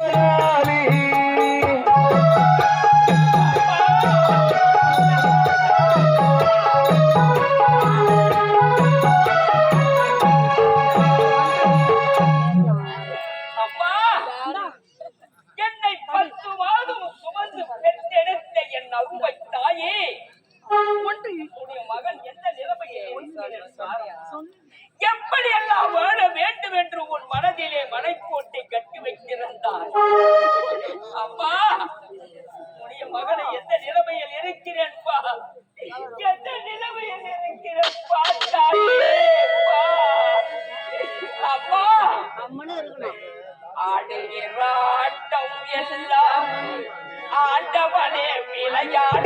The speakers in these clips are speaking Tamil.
அம்மா Yeah.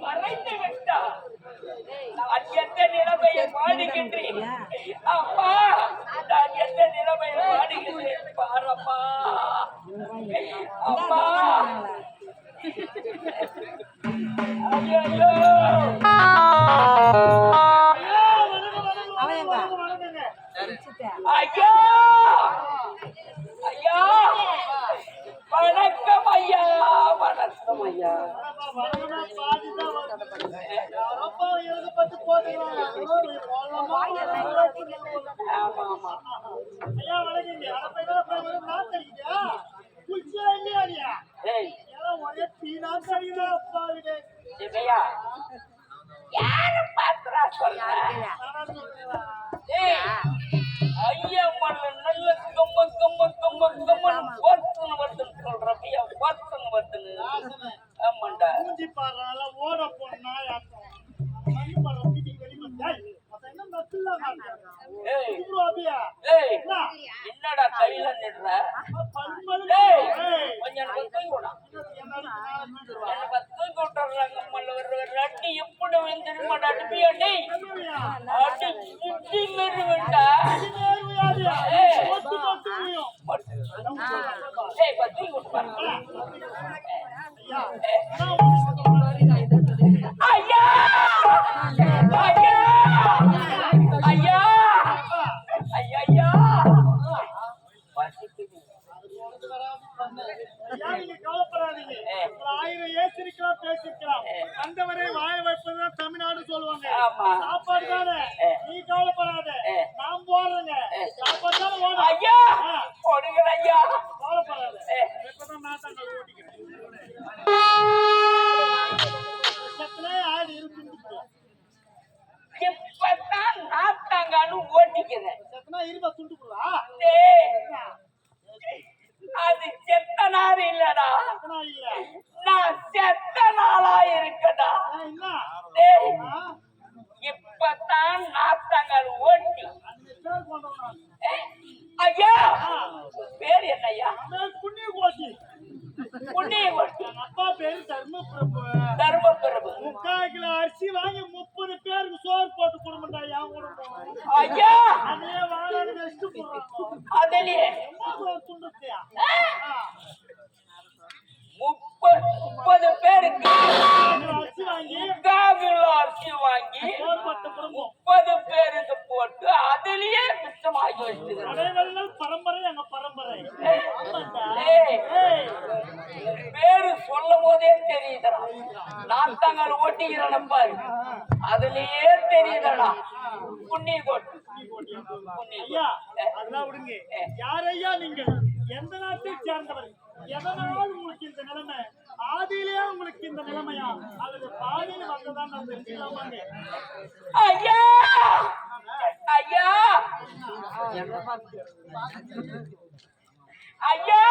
மறைந்து விட்டா நான் எந்த நிலைமையை வாடுகின்றேன் அப்பா நான் எந்த நிலைமையை வாடுகின்றேன் பாரப்பா. வச்சுட்டேன். ஐயா. ஐயா. வணக்கம் ஐயா வணக்கம் ஐயா. ஆமா ஆமா. ஏய். சிவையா யாரு பாத்திரா சொல்ற ஏய் ஐயா மல்ல நல்ல கம்ம கம்ம கம்ம கம்மன்னு ஒருத்தன் வருதுன்னு சொல்றப்பையா ஒருத்தன் வருதுன்னு ஆமாண்டா ஓட போனா மண்ணு படம் மீட்டிங் வெளியே டேய் அப்ப என்ன நத்துல ஏய் அப்படியா ஏய் என்னடா கையில நிடுற பல்மலு ஏய் ஏய் கொஞ்சம் எனக்கு தூக்கி விடா எனக்கு தூக்கி விட்டுறாங்க மல்ல ஒரு ரெட்டி எப்படி வந்து அடிப்பியா டேய் அடி சுத்தி மெருவண்டா இப்பதான் ஓட்டிக்கிறேன் ஆடு இருக்குன்னு இப்பதான் நாத்தாங்கானு ஓட்டிக்கிறேன் சத்தனா இருபா துண்டுக்குள்ளா டேய், அது செத்த நாள் இல்லடா சத்தனா இல்ல நான் செத்த நாளா இருக்கடா ஆ, என்ன டேய், ஆ, இப்பதான் நாத்தாங்கால் ஓட்டி அந்த பேர் கொண்டவன் ஏய், ஐயா பேர் என்னய்யா அவன் புண்ணிய கோட்டி புண்ணிய ஓட்டி என் அப்பா பேரு தர்ம பிரபு தர்ம பிரபு முக்கால் கிலோ அரிசி வாங்கி முப்பது பேருக்கு சோறு போட்டு கொடுமெண்டா என் குடும்பம் ஐயா! அதே வாழாடு வெஸ்ட் போடுறாங்க அதுலயே. ஒரு துண்டுத்தியா முப்பது முப்பது பேருக்கு அரிசி வாங்கி முப்பது பேருக்கு போட்டு அதுலயே மிச்சமாகி கடைவெல்லாம் பரம்பரை எங்க பரம்பரை. பேரு சொல்லும் போதே தெரியுதடா. நான் தாங்கள் ஓட்டிக்கிறேன் பாரு. அதுலயே தெரியுதடா. புண்ணிய கோட்டு ஐயா அதெல்லாம் விடுங்க. யார் ஐயா நீங்கள்? எந்த நாட்டை சேர்ந்தவர்? எதனால் உங்களுக்கு இந்த நிலைமை? ஆதியிலே உங்களுக்கு இந்த நிலைமையா? அல்லது பாதியில் வந்ததான் நான் தெரிஞ்சுக்கலாமாங்க ஐயா! ஐயா! ஐயா!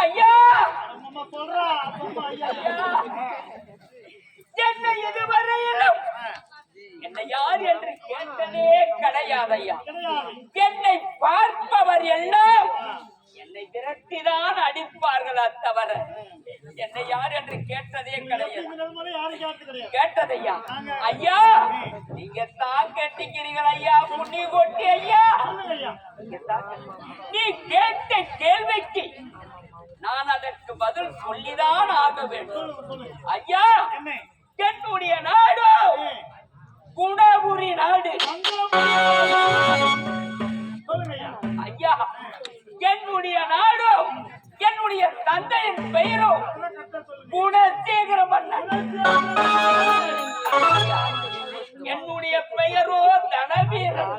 ஐயா! என்னை இதுவரையிலும் என்னை யார் என்று கேட்டதே கிடையாதையா கிடையாது. என்னை பார்ப்பவர் எல்லாம் என்னை விரட்டிதான் அடிப்பார்களா தவிர என்னை யார் என்று கேட்டதே கிடையாது. கேட்டதையா ஐயா நீங்க தான் கேட்டுக்கிறீர்கள் ஐயா புண்ணி கொட்டி ஐயா. நீ கேட்ட கேள்விக்கு நான் அதற்கு பதில் சொல்லிதான் ஆக வேண்டும். ஐயா என்ன? என்னுடைய நாடு குணபுரி நாடு. ஐயா என்னுடைய நாடு என்னுடைய தந்தையின் சொல்லுங்க? குணசேகர மன்னன் என்னுடைய பெயரோ தனவீரன்.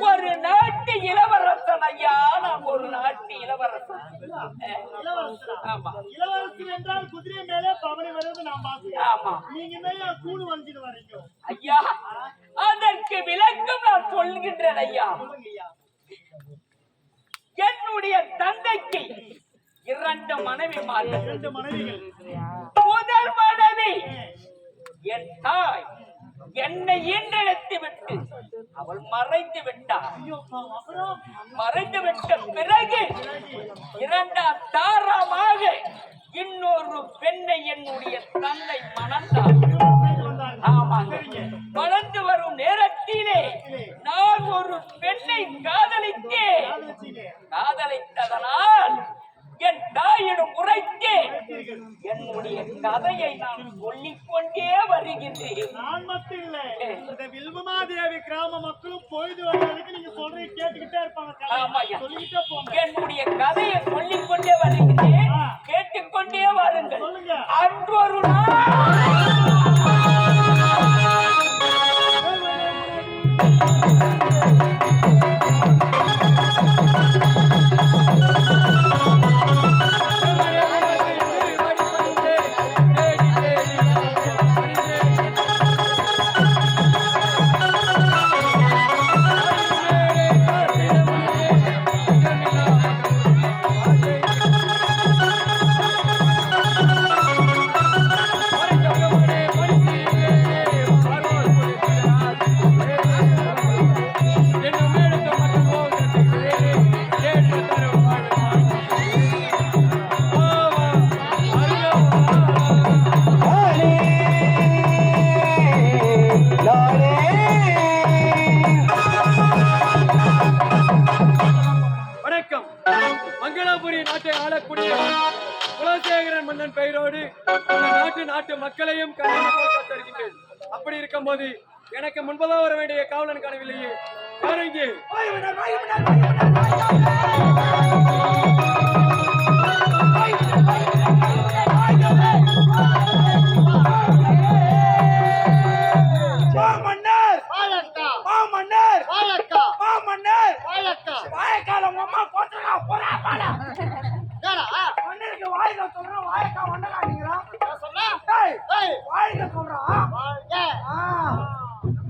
ஒரு நாட்டு இளவரசன் ஐயா. நான் ஒரு நாட்டு இளவரசன்? ஆமா. இளவரசர் என்றால் குதிரை மேலே பவனி வருவது நான் பார்த்தேன் ஆமா. நீங்க என்ன கூடு வரீங்க ஐயா அதற்கு விளக்கம் நான் சொல்கின்றேன் ஐயா. என்னுடைய தந்தைக்கு இரண்டு மனைவிமார்கள் இரண்டு மனைவிகள். முதல் மனைவி என் தாய். என்னை ஈன்றெடுத்து விட்டு அவள் மறைந்து விட்டாள். மறைந்து விட்ட பிறகு இரண்டாம் தாரமாக இன்னொரு பெண்ணை என்னுடைய தந்தை மணந்தார். இந்த நாட்டு நாட்டு மக்களையும் தருகின்றேன் அப்படி இருக்கும்போது எனக்கு முன்பதாக வர வேண்டிய காவலன் காணவில்லையே யாரும் இங்கே மன்னர். வாழக்கா. மன்னர். வாழக்கா. மன்னர். வாழக்கா. வாயக்கால உங்க அம்மா போட்டுருக்கா. போறா பாடா. சொல்றோம் வாயக்கா ஏய் வாயில சொல்றோம் வாழ்க ஆ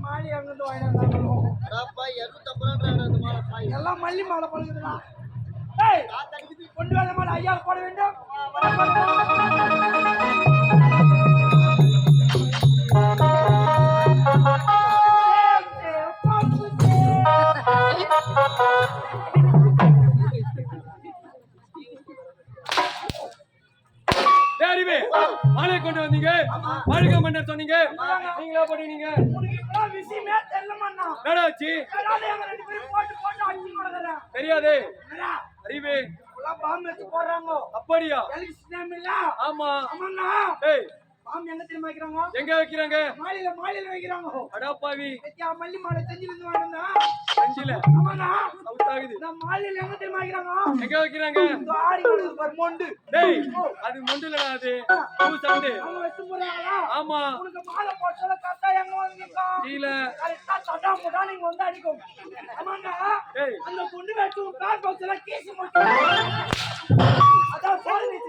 மாலி அங்கிருந்து வாயில வந்தாங்களோ ரப்பா 250 ரூபாய் அந்த மாலை பாய். எல்லாம் மல்லி மாலை பழுகுதுடா. டேய் கொண்டு வந்த மாலை ஐயா போட வேண்டும். மாலை கொண்டு வந்தீங்க. வாழ்க மன்னர் சொன்னீங்க. நீங்களா போட்டீங்க? உனக்கு இப்பலாம் விஷயமே தெரியலமாண்ணா என்னடா ஆச்சு அதனால எங்க ரெண்டு பேரும் போட்டு போட்டு அடிச்சு கொடுக்குறேன் தெரியாதே. அறிவே. அப்படியா? ஆமா. ஏய் பாம்பு எங்க தெரியுமா வைக்கிறாங்க? எங்க வைக்கிறாங்க? மாலையில மாலையில வைக்கிறாங்க. அடாப்பாவி. மல்லி மாலை செஞ்சில. இருந்து வாங்கினா அவுட் ஆகுது. இந்த மாலையில எங்க தெரியுமா வைக்கிறாங்க? எங்க வைக்கிறாங்க? ஆடி கொடுக்குது பாரு மொண்டு. டேய் அது அது. பூ அவங்க வச்சு போறாங்களா ஆமா. உனக்கு மாலை போட்டால கரெக்டா எங்க வந்து நிக்கும் கீழே. கரெக்டா தட்டா போட்டா நீங்க வந்து அடிக்கும். ஏய் அந்த பொண்ணு வச்சு உன் பேர் பாக்ஸ் எல்லாம் கீசி போட்டு அதான் சரி.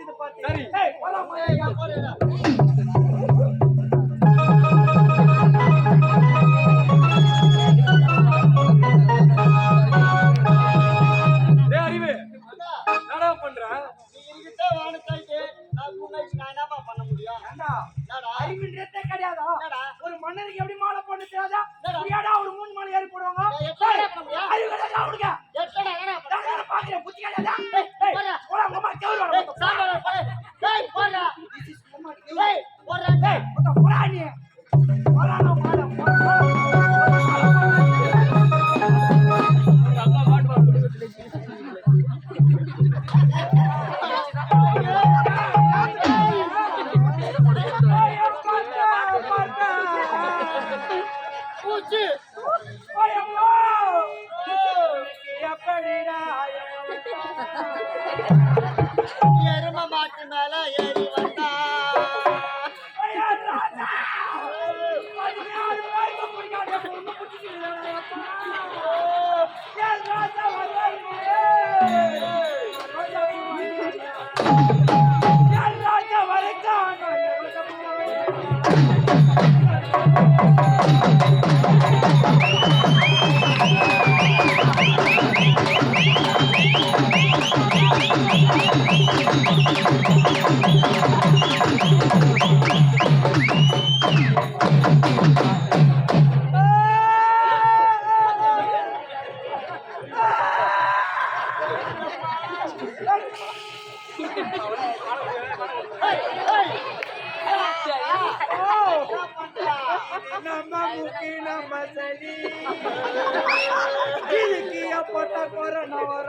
Thank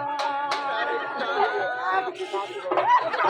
you.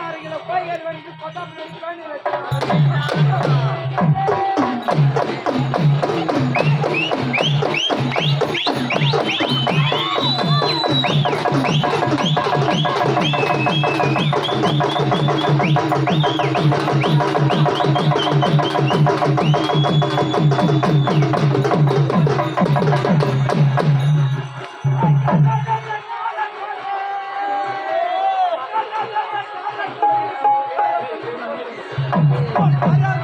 அருகில போய் ஏறி வந்து கொட்டாப்பு பண்ணி வச்சா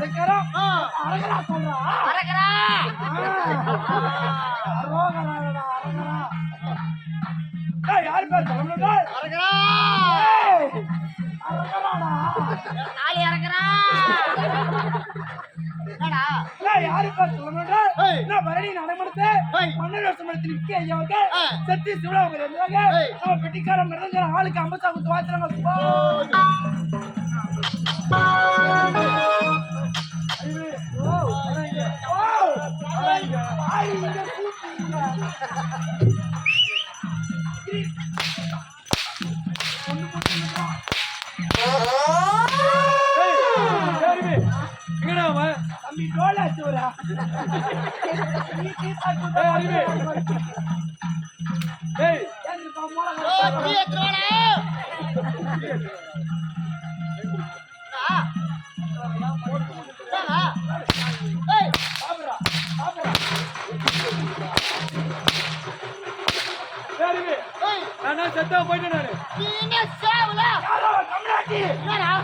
முதக்காரம் அரகரா சொல்றா. அரகரா. அரோகராடா அரகரா. நான் யாரு பேர் சொல்லணும்னா அரகரா. அரகராடா. நாளை இறங்குறா என்னடா? யாரு பேர் நான் நிக்க சற்று சிவலோகப்பட்டி அப்படின்னாக்க நம்ம பெட்டிக்கார மிருதங்கிற ஆளுக்கு ஐம்பத்தா குத்து எங்கடா அவன் தம்பி டோலா சோரா டேய் சரி நான் செத்தா போயிட்டேன் நானு.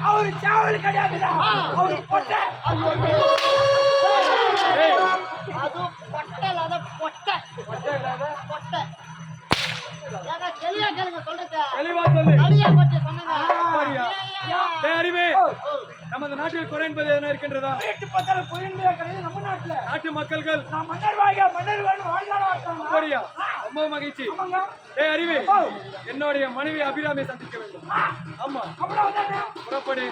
அவரு சாவல் கிடையாதுடா. அவரு பொட்டை. டேய் அது பொட்டை இல்லாத பொட்டை. பொட்டை ஏங்க தெளிவா கேளுங்க சொல்றது. தெளிவா சொல்லு. அடியா பற்றி சொன்னங்க அறிவே? நமது நாட்டில் குறை என்பது என்ன இருக்கின்றதா எட்டு பத்தால புரிந்து கிடையாது நம்ம நாட்டுல. நாட்டு மக்கள்கள்? நான் மன்னர் வாங்க மன்னர் வேணும் அப்படியா? ரொம்ப மகிழ்ச்சி. டேய் அறிவே என்னுடைய மனைவி அபிராமி சந்திக்க வேண்டும். ஆமா. புறப்படு.